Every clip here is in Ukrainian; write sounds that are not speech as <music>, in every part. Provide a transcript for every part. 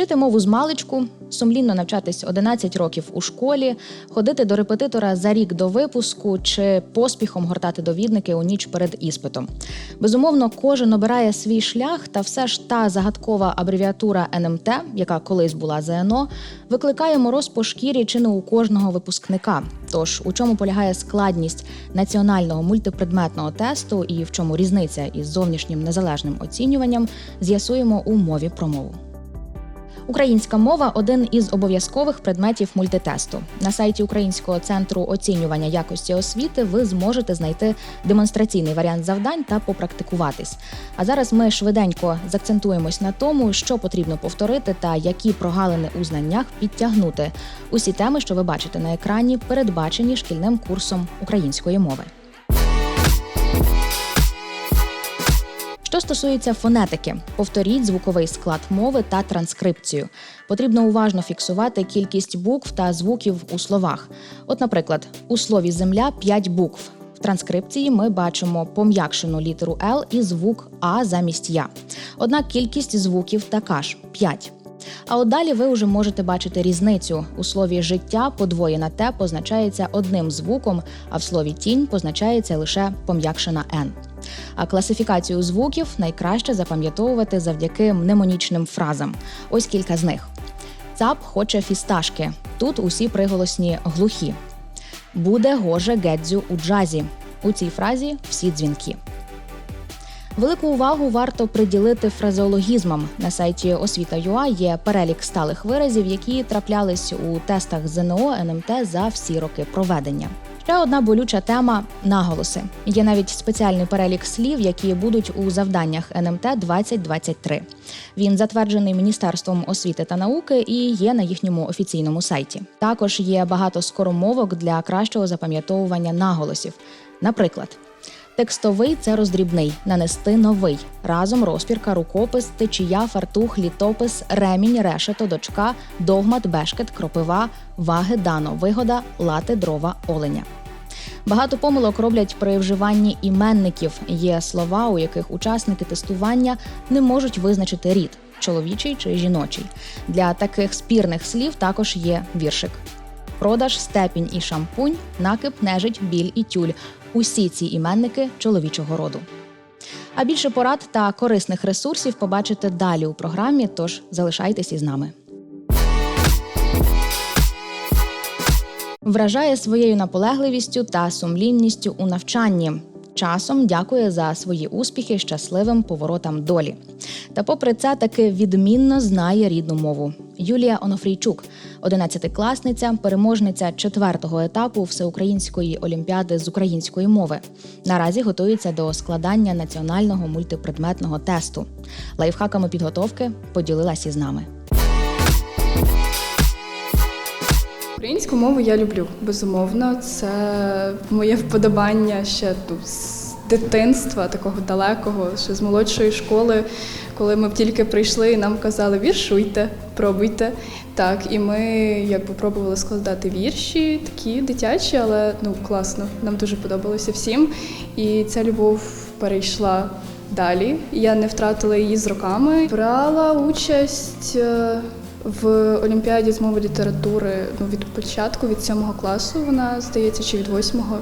Вчити мову з маличку, сумлінно навчатись 11 років у школі, ходити до репетитора за рік до випуску чи поспіхом гортати довідники у ніч перед іспитом. Безумовно, кожен обирає свій шлях, та все ж та загадкова абревіатура НМТ, яка колись була ЗНО, викликає мороз по шкірі чи не у кожного випускника. Тож у чому полягає складність національного мультипредметного тесту і в чому різниця із зовнішнім незалежним оцінюванням, з'ясуємо у мові про мову. Українська мова один із обов'язкових предметів мультитесту. На сайті Українського центру оцінювання якості освіти ви зможете знайти демонстраційний варіант завдань та попрактикуватись. А зараз ми швиденько закцентуємось на тому, що потрібно повторити та які прогалини у знаннях підтягнути. Усі теми, що ви бачите на екрані, передбачені шкільним курсом української мови. Що стосується фонетики, повторіть звуковий склад мови та транскрипцію. Потрібно уважно фіксувати кількість букв та звуків у словах. От, наприклад, у слові земля 5 букв. В транскрипції ми бачимо пом'якшену літеру Л і звук А замість Я. Однак кількість звуків така ж 5. А от далі ви вже можете бачити різницю. У слові життя подвоєна Т позначається одним звуком, а в слові тінь позначається лише пом'якшена Н. А класифікацію звуків найкраще запам'ятовувати завдяки мнемонічним фразам. Ось кілька з них: Цап хоче фісташки. Тут усі приголосні глухі. Буде гоже гедзю у джазі. У цій фразі всі дзвінки. Велику увагу варто приділити фразеологізмам. На сайті освіта.ua є перелік сталих виразів, які траплялись у тестах ЗНО НМТ за всі роки проведення. Ще одна болюча тема наголоси. Є навіть спеціальний перелік слів, які будуть у завданнях НМТ 2023. Він затверджений Міністерством освіти та науки і є на їхньому офіційному сайті. Також є багато скоромовок для кращого запам'ятовування наголосів. Наприклад. Текстовий це роздрібний, нанести новий. Разом розпірка, рукопис, течія, фартух, літопис, ремінь, решето, дочка, догмат, бешкет, кропива, ваги, дано, вигода, лати, дрова, оленя. Багато помилок роблять при вживанні іменників. Є слова, у яких учасники тестування не можуть визначити рід чоловічий чи жіночий. Для таких спірних слів також є віршик. Продаж, степінь і шампунь, накип, нежить, біль і тюль. Усі ці іменники чоловічого роду. А більше порад та корисних ресурсів побачите далі у програмі, тож залишайтесь із нами. Вражає своєю наполегливістю та сумлінністю у навчанні. Часом дякує за свої успіхи щасливим поворотам долі. Та, попри це, таки відмінно знає рідну мову. Юлія Онофрійчук, 11-класниця, переможниця четвертого етапу всеукраїнської олімпіади з української мови. Наразі готується до складання національного мультипредметного тесту. Лайфхаками підготовки поділилась із нами. Українську мову я люблю, безумовно. Це моє вподобання ще з дитинства, такого далекого, ще з молодшої школи, коли ми тільки прийшли і нам казали віршуйте, пробуйте. Так, і ми якби пробували складати вірші, такі дитячі, але ну класно. Нам дуже подобалося всім. І ця любов перейшла далі. Я не втратила її з роками. Брала участь. е, в Олімпіаді з мови літератури ну, від початку, від сьомого класу, вона здається, чи від восьмого.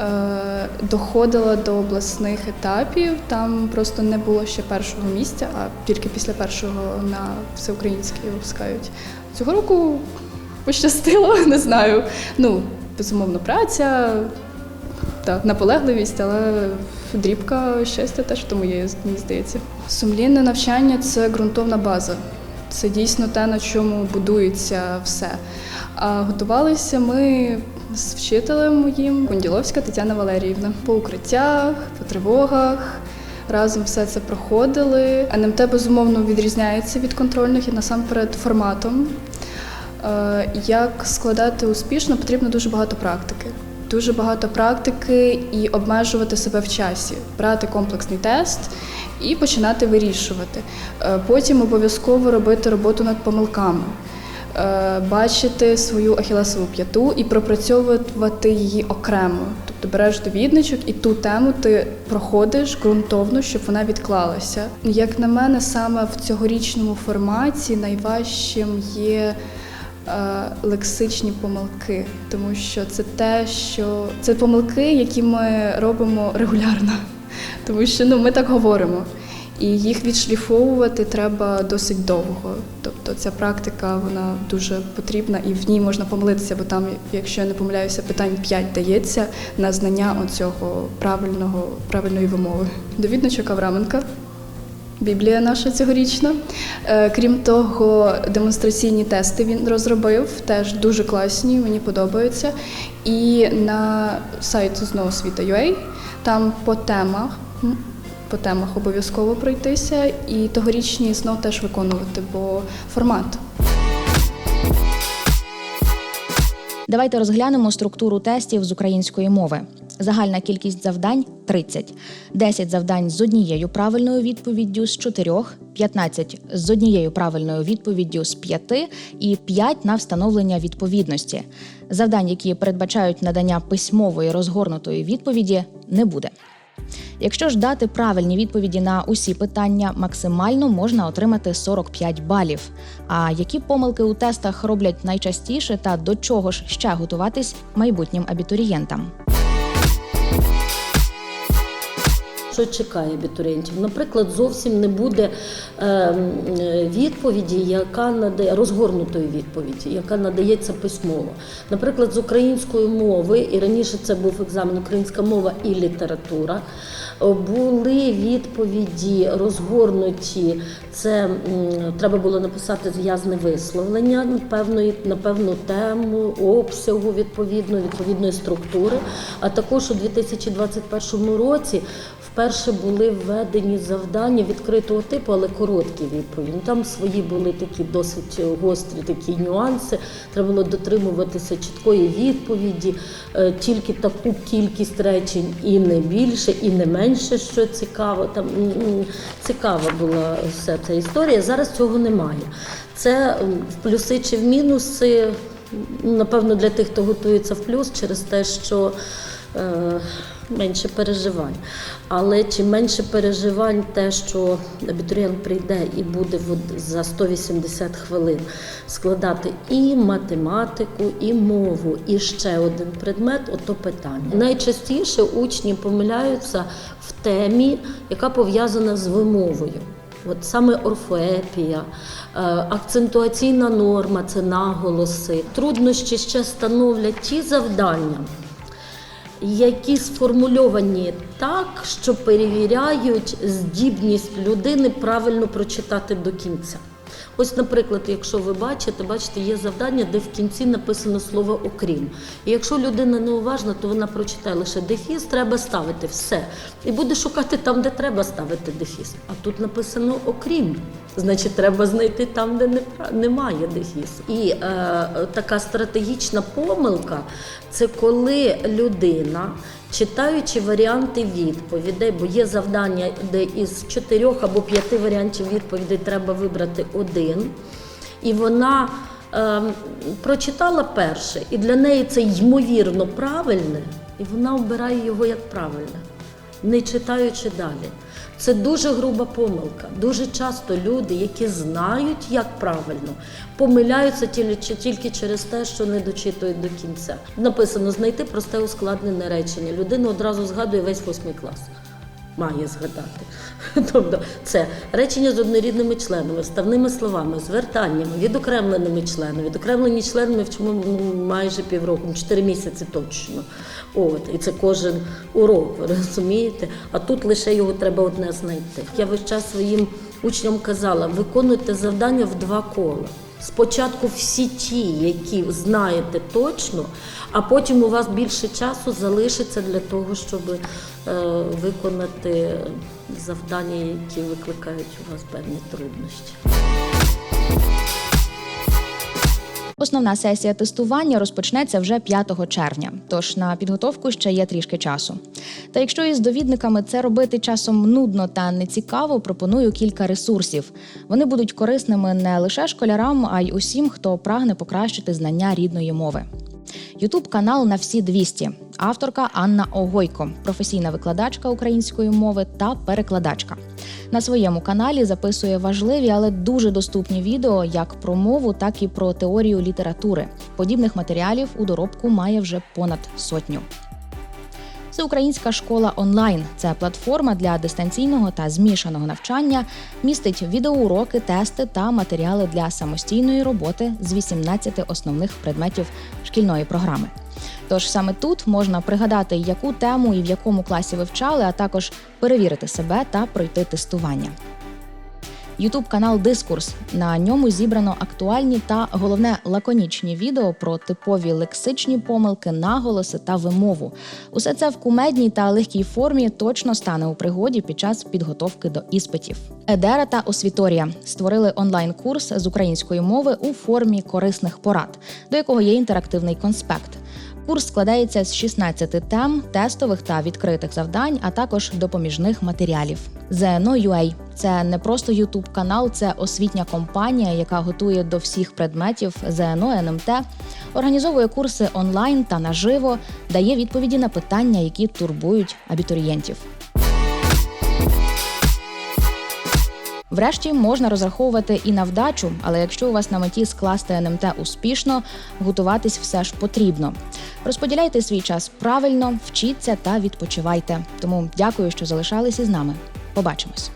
Е, доходила до обласних етапів. Там просто не було ще першого місця, а тільки після першого на всеукраїнський випускають. Цього року пощастило, <laughs> не знаю. Ну, безумовно, праця, так, наполегливість, але дрібка щастя теж в тому є, мені здається. Сумлінне навчання це ґрунтовна база. Це дійсно те, на чому будується все. А готувалися ми з вчителем моїм Кунділовська Тетяна Валеріївна по укриттях, по тривогах. Разом все це проходили. НМТ безумовно відрізняється від контрольних і насамперед форматом. Е, Як складати успішно, потрібно дуже багато практики. Дуже багато практики і обмежувати себе в часі, брати комплексний тест і починати вирішувати. Е, Потім обов'язково робити роботу над помилками. Е, бачити свою ахілесову п'яту і пропрацьовувати її окремо. Тобто береш довідничок і ту тему ти проходиш ґрунтовно, щоб вона відклалася. Як на мене, саме в цьогорічному форматі найважчим є е, лексичні помилки, тому що це те, що це помилки, які ми робимо регулярно, <laughs> тому що ну ми так говоримо. І їх відшліфовувати треба досить довго. Тобто ця практика вона дуже потрібна і в ній можна помилитися, бо там, якщо я не помиляюся, питань 5 дається на знання оцього правильного правильної вимови. Довідничок Авраменка. Біблія наша цьогорічна. Е, Крім того, демонстраційні тести він розробив, теж дуже класні, мені подобаються. І на сайт знову світа.ua там по темах. По темах обов'язково пройтися, і тогорічні знов теж виконувати, бо формат Давайте розглянемо структуру тестів з української мови. Загальна кількість завдань 30. 10 завдань з однією правильною відповіддю з 4, 15 з однією правильною відповіддю з 5 і 5 на встановлення відповідності. Завдань, які передбачають надання письмової розгорнутої відповіді, не буде. Якщо ж дати правильні відповіді на усі питання, максимально можна отримати 45 балів. А які помилки у тестах роблять найчастіше та до чого ж ще готуватись майбутнім абітурієнтам? Що чекає абітурієнтів? Наприклад, зовсім не буде е, м, е, відповіді, яка надає розгорнутої відповіді, яка надається письмово. Наприклад, з української мови, і раніше це був екзамен українська мова і література. е, Були відповіді розгорнуті. Це треба було написати зв'язне висловлення на певної на певну тему, обсягу відповідно, відповідної структури. А також у 2021 році вперше були введені завдання відкритого типу, але короткі відповіді. Там свої були такі досить гострі такі нюанси. Треба було дотримуватися чіткої відповіді, е, тільки таку кількість речень і не більше, і не менше, що цікаво. Там цікава була вся ця історія. Зараз цього немає. Це в плюси чи в мінуси. Напевно, для тих, хто готується в плюс, через те, що е, менше переживань. Але чим менше переживань, те, що абітурієнт прийде і буде за 180 хвилин складати і математику, і мову, і ще один предмет, ото питання. Найчастіше учні помиляються в темі, яка пов'язана з вимовою. От саме орфоепія, е, акцентуаційна норма це наголоси. Труднощі ще становлять ті завдання, які сформульовані так, що перевіряють здібність людини правильно прочитати до кінця. Ось, наприклад, якщо ви бачите, бачите, є завдання, де в кінці написано слово окрім. І якщо людина неуважна, то вона прочитає лише дефіс, треба ставити все. І буде шукати там, де треба ставити дефіс. А тут написано окрім. Значить, треба знайти там, де не, немає дефіс. І е, така стратегічна помилка це коли людина, читаючи варіанти відповідей, бо є завдання, де із чотирьох або п'яти варіантів відповідей треба вибрати один, і вона е, прочитала перше, і для неї це ймовірно правильне, і вона обирає його як правильне не читаючи далі. Це дуже груба помилка. Дуже часто люди, які знають, як правильно, помиляються тільки, через те, що не дочитують до кінця. Написано знайти просте ускладнене речення. Людина одразу згадує весь восьмий клас. Має згадати. <laughs> Тобто це речення з однорідними членами, вставними словами, звертаннями, відокремленими членами. Відокремлені члени ми вчимо ну, майже півроку, ну, чотири місяці точно. От, і це кожен урок, розумієте? А тут лише його треба одне знайти. Я весь час своїм учням казала: виконуйте завдання в два кола. Спочатку всі ті, які знаєте точно, а потім у вас більше часу залишиться для того, щоб е, виконати завдання, які викликають у вас певні труднощі. Основна сесія тестування розпочнеться вже 5 червня, тож на підготовку ще є трішки часу. Та якщо із довідниками це робити часом нудно та нецікаво, пропоную кілька ресурсів. Вони будуть корисними не лише школярам, а й усім, хто прагне покращити знання рідної мови. Ютуб канал на всі 200. Авторка Анна Огойко, професійна викладачка української мови та перекладачка. На своєму каналі записує важливі, але дуже доступні відео як про мову, так і про теорію літератури. Подібних матеріалів у доробку має вже понад сотню. Всеукраїнська школа онлайн це платформа для дистанційного та змішаного навчання, містить відеоуроки, тести та матеріали для самостійної роботи з 18 основних предметів шкільної програми. Тож саме тут можна пригадати, яку тему і в якому класі вивчали, а також перевірити себе та пройти тестування. Ютуб канал Дискурс. На ньому зібрано актуальні та головне лаконічні відео про типові лексичні помилки, наголоси та вимову. Усе це в кумедній та легкій формі точно стане у пригоді під час підготовки до іспитів. Едера та Освіторія створили онлайн-курс з української мови у формі корисних порад, до якого є інтерактивний конспект. Курс складається з 16 тем, тестових та відкритих завдань, а також допоміжних матеріалів. ZNO.UA – це не просто youtube канал, це освітня компанія, яка готує до всіх предметів ЗНО, НМТ, організовує курси онлайн та наживо, дає відповіді на питання, які турбують абітурієнтів. Врешті можна розраховувати і на вдачу, але якщо у вас на меті скласти НМТ успішно, готуватись все ж потрібно. Розподіляйте свій час правильно, вчіться та відпочивайте. Тому дякую, що залишалися з нами. Побачимось.